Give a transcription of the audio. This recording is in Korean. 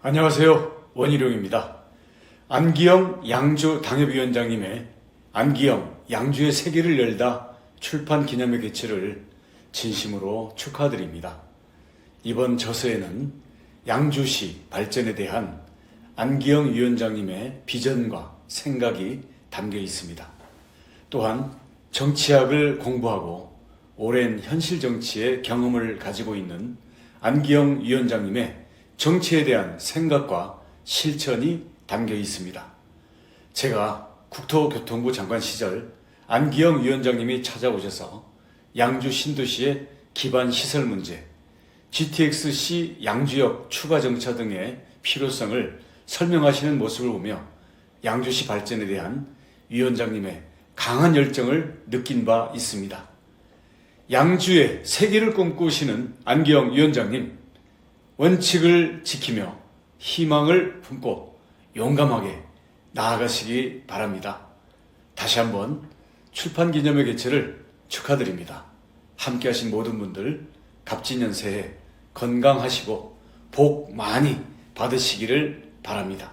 안녕하세요. 원희룡입니다. 안기영 양주 당협위원장님의 안기영 양주의 세계를 열다 출판 기념회 개최를 진심으로 축하드립니다. 이번 저서에는 양주시 발전에 대한 안기영 위원장님의 비전과 생각이 담겨 있습니다. 또한 정치학을 공부하고 오랜 현실 정치의 경험을 가지고 있는 안기영 위원장님의 정치에 대한 생각과 실천이 담겨 있습니다. 제가 국토교통부 장관 시절 안기영 위원장님이 찾아오셔서 양주 신도시의 기반 시설 문제, GTX-C 양주역 추가 정차 등의 필요성을 설명하시는 모습을 보며 양주시 발전에 대한 위원장님의 강한 열정을 느낀 바 있습니다. 양주의 세계를 꿈꾸시는 안기영 위원장님, 원칙을 지키며 희망을 품고 용감하게 나아가시기 바랍니다. 다시 한번 출판 기념회 개최를 축하드립니다. 함께 하신 모든 분들 갑진년 새해 건강하시고 복 많이 받으시기를 바랍니다.